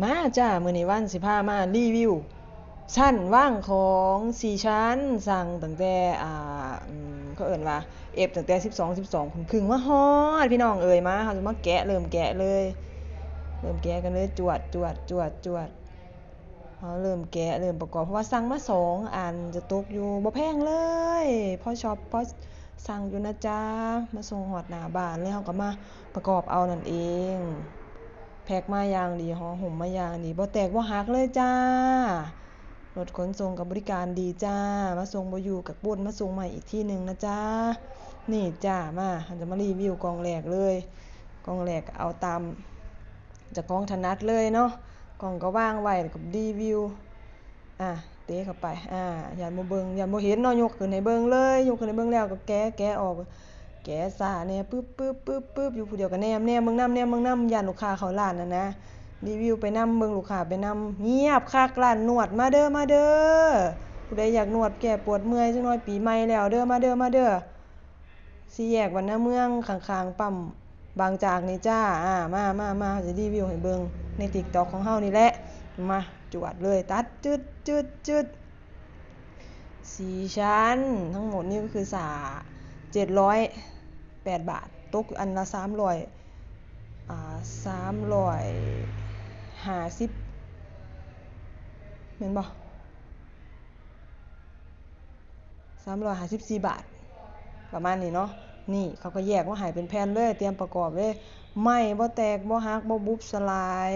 มาจ้ามื้อนี้วันสิพามารีวิวชั้นว่างของ4ชั้นสั่งตั้งแต่อ่าอืมเขาเอิ้นว่าเอฟตั้งแต่12 12เพิ่งพึ่งมาฮอดพี่น้องเอ้ยมาเฮาสิมาแกะเริ่มแกะเลย เริ่มแกะกันเลยจวดจวดจวดจวดเฮาเริ่มแกะเริ่มประกอบเพราะว่าสั่งมาสองอันจะตกอยู่บ่แพงเลยพอช็อปพอสั่งอยู่นะจ๊ะมาส่งฮอดหน้าบ้านเลยเฮาก็มาประกอบเอานั่นเอง แพ็กมาอย่างดีห่อหุ้มมาอย่างดีบ่แตกบ่หักเลยจ้ารถขนส่งก็บบริการดีจ้า มาส่งบ่อยู่ก็ป่นมาส่งใหม่อีกที่หนึ่งนะจ๊ะนี่จ้ามาจะมารีวิวกองแรกเลย กองแรกก็เอาตามจากกองถนัดเลยเนาะ กองก็ว่างไว้แล้วก็รีวิว อะเตะเข้าไป อ่าอย่าบ่เบิงอย่าบ่เห็นเนาะยกขึ้นให้เบิงเลย ยกขึ้นให้เบิงแล้วก็แกะแกะออก แกซาเนี่ยปึ๊บปึ๊บปึ๊บปึ๊บอยู่ผู้เดียวกันแนมแนมเมืองน้ำแนมเมืองน้ำย่านลูกค้าเขาร้านนะนะรีวิวไปนำเมืองลูกค้าไปนำเงียบคักร้านนวดมาเด้อมาเด้อผู้ใดอยากนวดแก้ปวดเมื่อยจังน้อยปีใหม่แล้วเด้อมาเด้อมาเด้อสี่แยกวันน้าเมืองข้างๆปั๊มบางจากนี่จ้าอ่ามามามาจะรีวิวให้เบิ่งในติ๊กต็อกของเฮานี่แหละมาจวดเลยตัดจุดจุดจุดสี่ชั้น ทั้งหมดนี่ก็คือสาเจ็ดร้อย 8 บาท ตกอันละ300อ่า350แม่นบ่354 บาท ประมาณนี้เนาะนี่เขาก็แยกว่าหายเป็นแผ่นเลย เตรียมประกอบเลยไม่บ่แตกบ่หักบ่บุบสลาย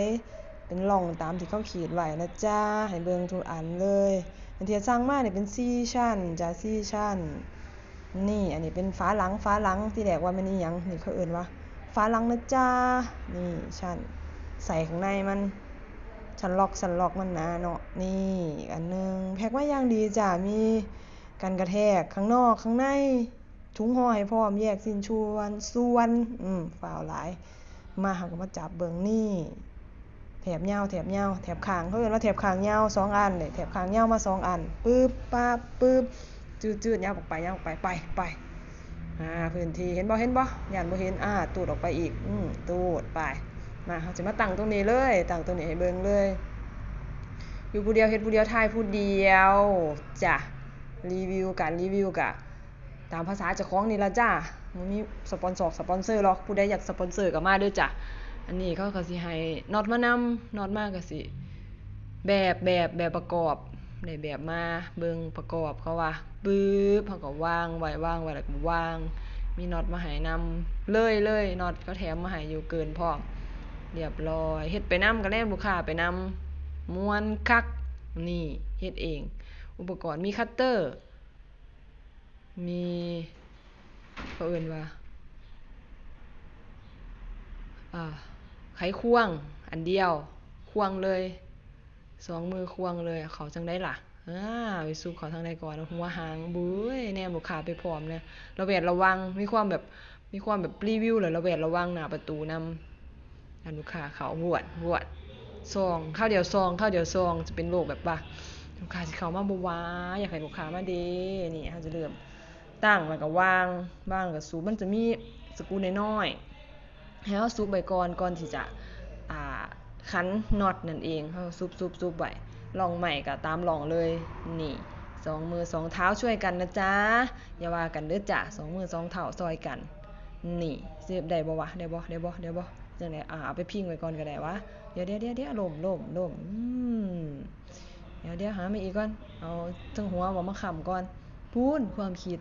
เป็นหล่องตามที่เขาขีดไว้นะจ้าให้เบิ่งทุกอันเลยอันที่สร้างมาเนี่ยเป็นซีชั้นจ้าซีชั้น นี่อันนี้เป็นฝาหลังฝาหลังที่แรกว่ามันอีหยังนี่เขาเอิ้นว่าฝาหลังนะจ๊ะนี่ชั้นใส่ข้างในมันชั้นล็อกชั้นล็อกมันนะเนาะนี่อันหนึงแพ็กมาอย่างดีจ้ะมีกันกระแทกข้างนอกข้างในถุงห่อให้พร้อมแยกชิ้นส่วนส่วนอืมฟาวหลาย มาเฮาก็มาจับเบิงนี่แถบยาแถบยาแถบข้างเขาเอิ้นว่าแถบข้างยาสองอันนี่แถบข้างยามาสองอันปึ๊บปั๊บปึ๊บ จืดๆยาวออกไปยาวออกไปไปไปอ่าพื้นที่เห็นบ่เห็นบ่ย่านบ่เห็นอ่าตูดออกไปอีกอืมตูดไปมาเราจะมาตั้งตรงนี้เลยตั้งตรงนี้ให้เบิ่งเลย อยู่ผู้เดียวเฮ็ดผู้เดียวถ่ายผู้เดียวจ้ะรีวิวการรีวิวกะตามภาษาเจ้าของนี่ละจ้ะบ่มีสปอนเซอร์สปอนเซอร์หรอกผู้ใดอยากสปอนเซอร์ก็มาด้อจ้ะ อันนี้เขาก็สิให้น็อตมานำน็อตมาก็สิ แบบแบบแบบประกอบ ได้แบบมาเบิ่งประกอบเขาว่าปึ๊บเขาก็วางไว้วางไว้แล้วก็วาง มีน็อตมาให้นำเลยเลยน็อตเขาแถมมาให้อยู่เกินพร้อมเรียบร้อยเฮ็ดไปนำก็แนมลูกค้าไปนำม่วนคักนี่เฮ็ดเอง อุปกรณ์มีคัตเตอร์ มีเขาเอิ้นว่าอ่าไขควงอันเดียวควงเลย สองมือควงเลยเขาจังได้ล่ะอาไปซุบเขาทางใดก่อนหัวหางบุ้ยแนมลูกค้าไปพร้อมเลยระแวดระวังมีความแบบมีความแบบรีวิวแล้วระแวดระวังหน้าประตูนำอนลูกค้าเขาหวดหวดซองข้าวเดียวซองข้าวเดียวซองจะเป็นโรคแบบว่าลูกค้าสิเขามาบ่ว่าอยากให้ลูกค้ามาเด้นี่เฮาจะเริ่มตั้งแล้วก็วางวางแล้วก็สูมันจะมีสกูน้อยๆให้เฮาซุบไว้ก่อนก่อนที่จะอ่า ขันน็อตนั่นเองเฮาซุบๆๆไว้ลองใหม่ก็ตามลองเลยนี่สองมือสองเท้าช่วยกันนะจ๊ะอย่าว่ากันเด้อจ้ะสองมือสองเท้าซอยกัน นี่เสียบได้บ่วะได้บ่ได้บ่ได้บ่จังได๋อ่าเอาไปพิงไว้ก่อนก็ได้วะเดี๋ยวเดี๋ยวเดี๋ยวเดี๋ยวล่มล่มล่มอืมเดี๋ยวเดี๋ยวหามาอีกก่อนเอาทั้งหัวบ่มาค้ำก่อนพูนความคิด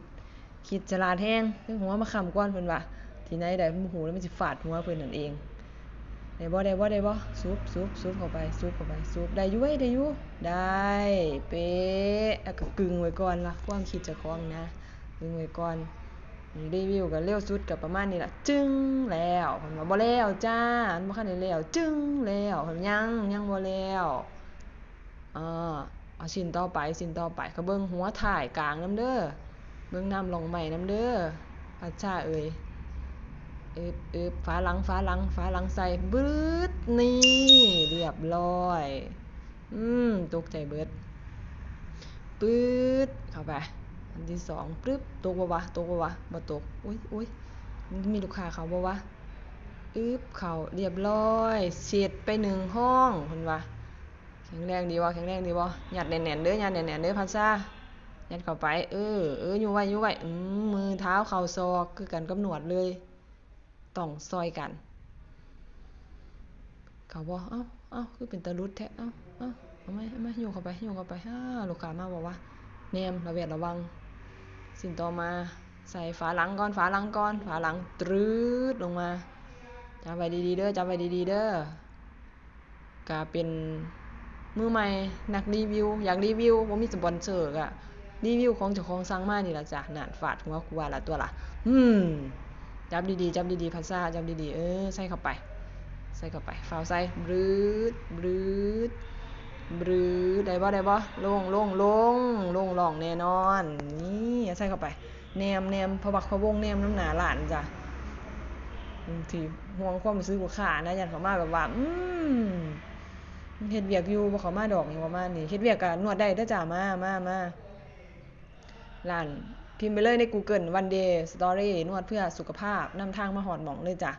คิดฉลาดแฮงทั้งหัวมาค้ำก่อนเพิ่นว่าที่ไหนได้หูแล้วมันสิฟาดหัวเพิ่นนั่นเอง ได้บ่ได้บ่ได้บ่ซุบซุบซุบเข้าไปซุบเข้าไปซุบได้ยู่เว้ยได้ยู่ได้เป๊ะแล้วก็กึงไว้ก่อนละความคิดเจ้าของนะกึ่งไว้ก่อนรีวิวก็เร็วสุดก็ประมาณนี้ละจึ้งแล้วเพิ่นว่าบ่แล้วจ้ามันบ่ทันได้แล้วจึ้งแล้วเพิ่นยังยังบ่แล้วอ่าเอาชิ้นต่อไปชิ้นต่อไปก็เบิ่งหัวท้ายกลางน้ำเด้อเบิ่งน้ำร่องไม้นำเด้อพัชชาเอ้ย เอึบอึบฝาหลังฝาหลังฝาหลังใส่บึดนี่เรียบร้อย อืมตกใจเบิดปืดเข้าไปอันที่สองปึ๊บตกบ่วะตกบ่วะบ่ตกอุ้ยอุ้ยมีลูกค้าเขาบ่วะอึบเขาเรียบร้อยเสร็จไปหนึ่งห้องเพิ่นว่าแข็งแรงดีบ่แข็งแรงดีบ่ยัดแน่นๆเด้อหยัดแน่นๆเด้อพันซ่ายัดเข้าไป เออเอออยู่ไว้อยู่ไว้อืมมือเท้าเข่าศอกคือกันกับหนวดเลย ต้องซอยกัน เขาบอกเอ้าเอ้าคือเป็นตะลุดแท้เอ้าเอ้าเอาไหมเอาไหมโยกเข้าไปโยกเข้าไปฮ่าลูกค้ามาบอกว่าแนมระเวดระวัง สิ่งต่อมาใส่ฝาหลังก่อนฝาหลังก่อนฝาหลังตรืดลงมาจำไว้ดีๆเด้อจำไว้ดีๆเด้อกาเป็นมือใหม่นักรีวิว อยากรีวิวบ่มีสปอนเซอร์ก็รีวิวของเจ้าของสั่งมานี่ละจ้ะนั่นฟาดหัวกูว่าละตัวละอืม จับดีๆจับดีๆภาษาจับดีๆเออใส่เข้าไป ใส่เข้าไปฟาวใส่บรืดบรืดบรืดได้บ่ได้บ่ลงลงลงลงล่องแน่นอน นี่ใส่เข้าไปแนมแนมพะบักพะวงแนมน้ำหนาหลานจ้ะทีห่วงความรู้สึกลูกค้านะยันเขามาแบบว่าอืมเฮ็ดเวียกอยู่บ่เขามาดอกนี่ประมาณนี้เฮ็ดเวียกก็นวดได้เด้อจ้ามามามาร้าน พิมพ์ไปเลยใน Google One Day Story นวดเพื่อสุขภาพนำทางมาหอดหม่องเลยจ้ะ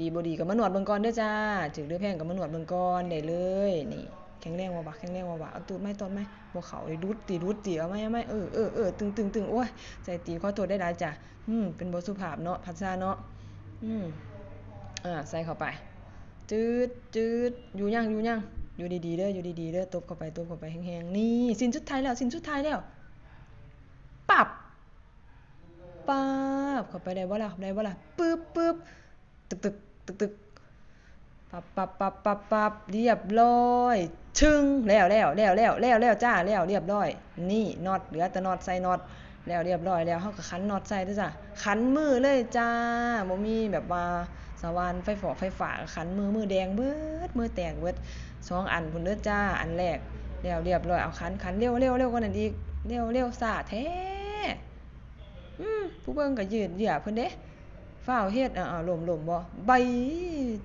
ดีบดีก็มนวดเบิ่งกอนเด้อจ้าถึกหรือแพงก็มนวดเบิ่งกอนได้เลยนี่แข็งแรงบ่บักแข็งแรงบ่บักเอาตูดไหมต้นไหมบ่เขาได้ดุดติดุดติเอาไหมเอาไหมเออเออเออตึงตึงตึงโอ้ยใจตีข้อโทษได้หลายจ้ะอืมเป็นบ่สุภาพเนาะพัดซาเนาะอืมอ่าใส่เข้าไปจืดจืดอยู่ยังอยู่ยังอยู่ดีๆเด้ออยู่ดีๆเด้อตบเข้าไปตบเข้าไปแห้งๆนี่สินสุดท้ายแล้วสินสุดท้ายแล้วปับ ปับเข้าไปได้บ่ล่ะได้บ่ล่ะปึ๊บปึ๊บตึกตึกตึกตึกปับปับปับปับปับเรียบร้อยชึงแล้วแล้วแล้วแล้วแล้วแล้วจ้าแล้วเรียบร้อย นี่น็อตเหลือแต่น็อตใส่น็อตแล้วเรียบร้อยแล้วเฮาก็ขันน็อตใส่ด้อจ้ะขันมือเลยจ้าบ่มีแบบว่าสว่านไฟฟ้าไฟฟ้าขันมือมือแดงเบิดมือแตกเบิดสองอันพุ่นเด้อจ้าอันแรกแล้วเรียบร้อยเอาขันขันเร็วเร็วเร็วกว่านั้นอีกเร็วเร็วซ่าแท้ ผู้เบิ่งก็ยืดเหยียเพิ่นเด้ฝ้าวเฮ็ดอ่าหล่มบ่ใบ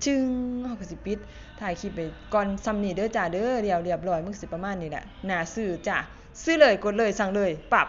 จึงเฮาก็สิปิดถ่ายคลิปไปก่อนซ้ำนี่เด้อจ้าเด้อเรียวเรียบร้อยมึงสิประมาณนี้แหละน่าซื้อจ้าซื้อเลยกดเลยสั่งเลยปับ